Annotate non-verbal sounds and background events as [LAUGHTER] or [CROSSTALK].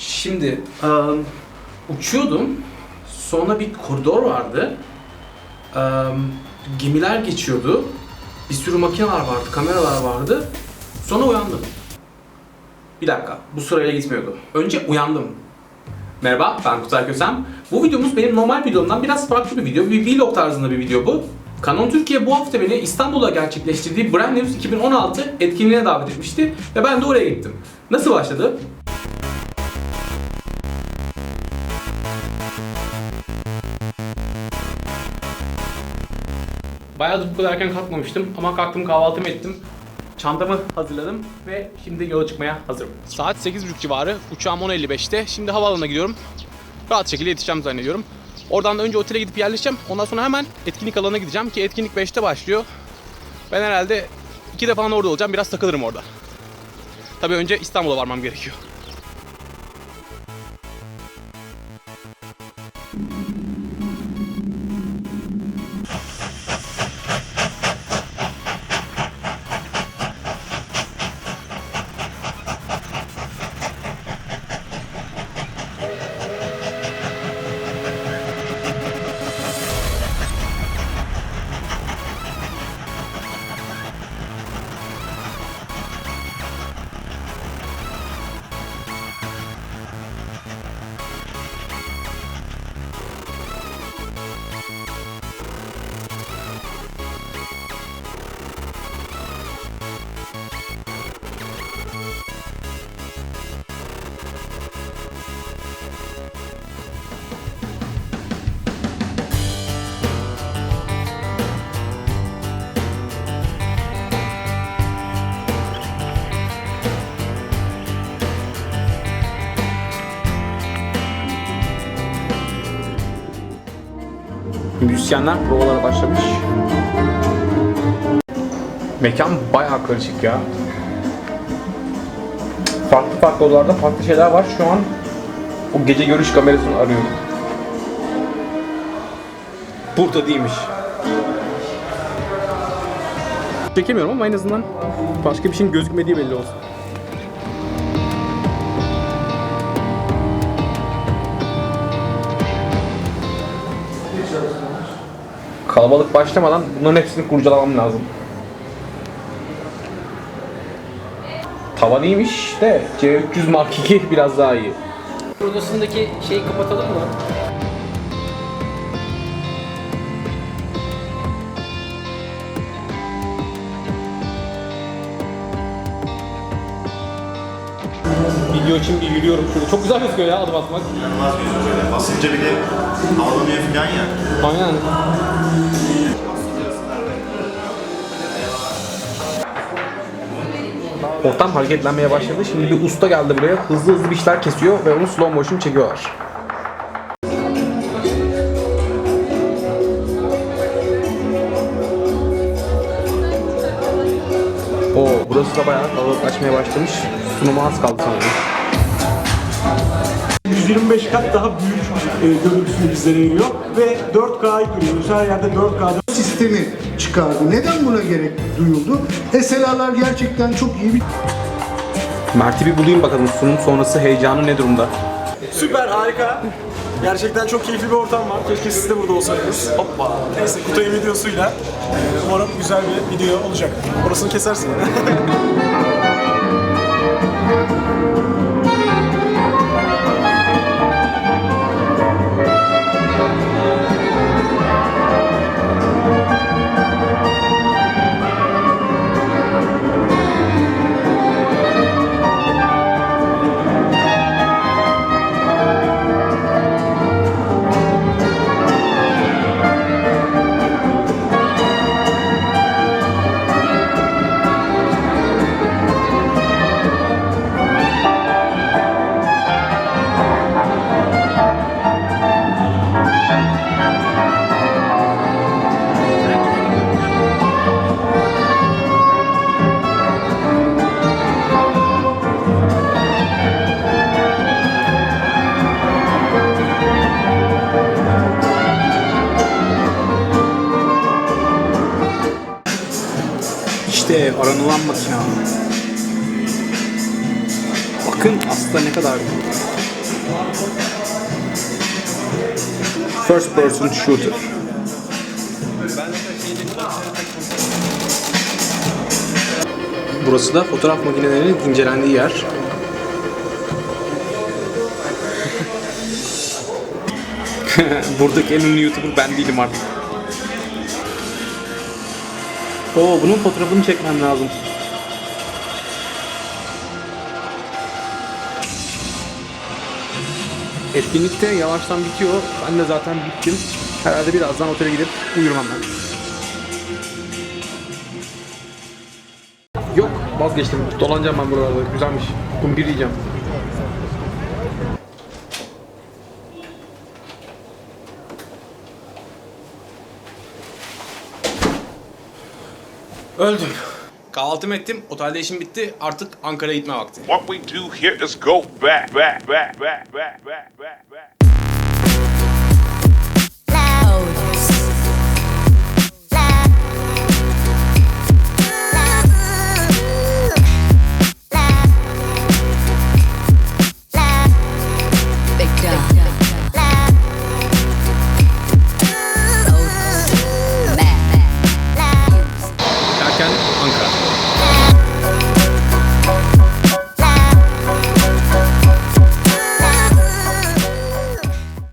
Şimdi ım, uçuyordum. Sonra bir koridor vardı. Im, gemiler geçiyordu. Bir sürü makineler vardı, kameralar vardı. Sonra uyandım. Bir dakika, bu sırayla gitmiyordu. Önce uyandım. Merhaba, ben Kutay Kösem. Bu videomuz benim normal videomdan biraz farklı bir video. Bir vlog tarzında bir video bu. Canon Türkiye bu hafta beni İstanbul'da gerçekleştirdiği Brand News 2016 etkinliğine davet etmişti ve ben de oraya gittim. Nasıl başladı? Bayağıdır bu kadar erken kalkmamıştım ama kalktım kahvaltımı ettim. Çantamı hazırladım ve şimdi yola çıkmaya hazırım. Saat 8.30 civarı, uçağım 10.55'te. Şimdi havaalanına gidiyorum. Rahat şekilde yetişeceğim zannediyorum. Oradan da önce otele gidip yerleşeceğim. Ondan sonra hemen etkinlik alanına gideceğim ki etkinlik 5'te başlıyor. Ben herhalde 2 de falan orada olacağım. Biraz takılırım orada. Tabii önce İstanbul'a varmam gerekiyor. Müzisyenler provalara başlamış. Mekan bayağı karışık ya. Farklı farklı odalarda farklı şeyler var. Şu an o gece görüş kamerasını arıyorum. Burada değilmiş. Çekemiyorum ama en azından başka bir şeyin gözükmediği belli olsun. Kalabalık başlamadan bunların hepsini kurcalamam lazım. Tavan iyiymiş de C300 Mark II biraz daha iyi. Odasındaki şeyi kapatalım mı? Video için bir yürüyorum şurada. Çok güzel gözüküyor ya adım atmak. İnanılmaz gözüküyor böyle. Basınca bir de havalanıyor falan ya. Aynen. Ortam hareketlenmeye başladı. Şimdi bir usta geldi buraya. Hızlı hızlı bir işler kesiyor ve onu slow motion çekiyorlar. Oo, burası da bayağı kalabalıklaşmaya başlamış. Sunuma az kaldı sanırım. 125 kat daha büyük e, görüntüsünü bizlere veriyor ve 4K'yı görüyoruz. Her yerde 4K'da sistemi çıkardı. Neden buna gerek duyuldu? SLA'lar gerçekten çok iyi bir Mert'i bir bulayım bakalım sunum sonrası heyecanı ne durumda? Süper, harika. Gerçekten çok keyifli bir ortam var. Keşke siz de burada olsaydınız. Hoppa. Neyse Kutay'ın videosuyla umarım güzel bir video olacak. Orasını kesersin. [LAUGHS] Música İşte aranılan makina. Bakın aslında ne kadar First person shooter. Burası da fotoğraf makinelerinin incelendiği yer. [LAUGHS] Buradaki en ünlü YouTuber ben değilim artık. Oo bunun fotoğrafını çekmem lazım. Etkinlik de yavaştan bitiyor. Ben de zaten bittim. Herhalde birazdan otele gidip uyurum ben. Yok vazgeçtim. Dolanacağım ben buralarda. Güzelmiş. Kumpir yiyeceğim. Öldüm. Kahvaltımı ettim. Otelde işim bitti. Artık Ankara'ya gitme vakti. What we do here is go back, back, back, back, back, back, back, back.